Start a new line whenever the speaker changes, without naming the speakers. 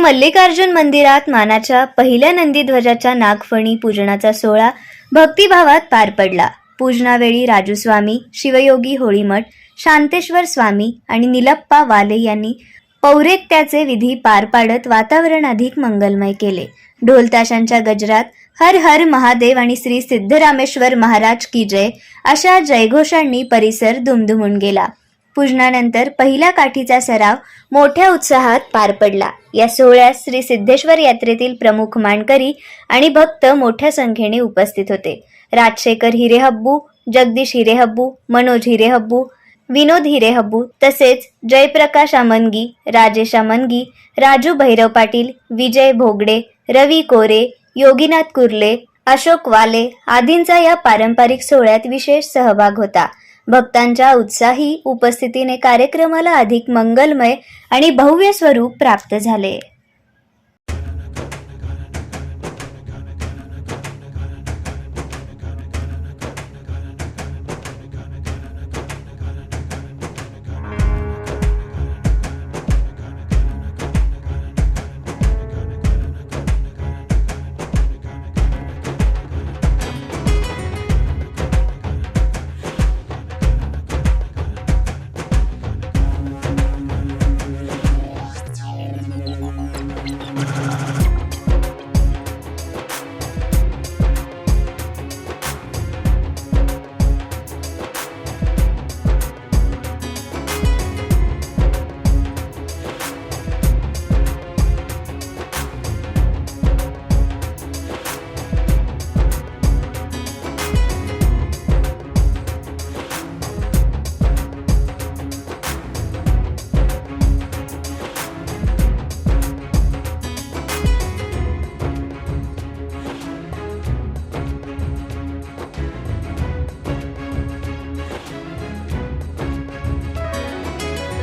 श्री मल्लिकार्जुन मंदिरात मानाच्या पहिल्या नंदीध्वजाच्या नागफणी पूजनाचा सोहळा भक्तिभावात पार पडला. पूजनावेळी राजू स्वामी शिवयोगी होळीमठ शांतेश्वर स्वामी आणि निलप्पा वाले यांनी पौरेत्याचे विधी पार पाडत वातावरण अधिक मंगलमय केले. ढोलताशांच्या गजरात हर हर महादेव आणि श्री सिद्धरामेश्वर महाराज की जय अशा जयघोषांनी परिसर दुमदुमून गेला. पूजनानंतर पहिल्या काठीचा सराव मोठ्या उत्साहात पार पडला. या सोहळ्यात श्री सिद्धेश्वर यात्रेतील प्रमुख मानकरी आणि भक्त मोठ्या संख्येने उपस्थित होते. राजशेखर हिरेहब्बू जगदीश हिरेहब्बू मनोज हिरेहब्बू विनोद हिरेहब्बू तसेच जयप्रकाश अमनगी राजेश अमनगी राजू भैरव पाटील विजय भोगडे रवी कोरे योगीनाथ कुर्ले अशोक वाले आदींचा या पारंपरिक सोहळ्यात विशेष सहभाग होता. भक्तांच्या उत्साही उपस्थितीने कार्यक्रमाला अधिक मंगलमय आणि भव्य स्वरूप प्राप्त झाले.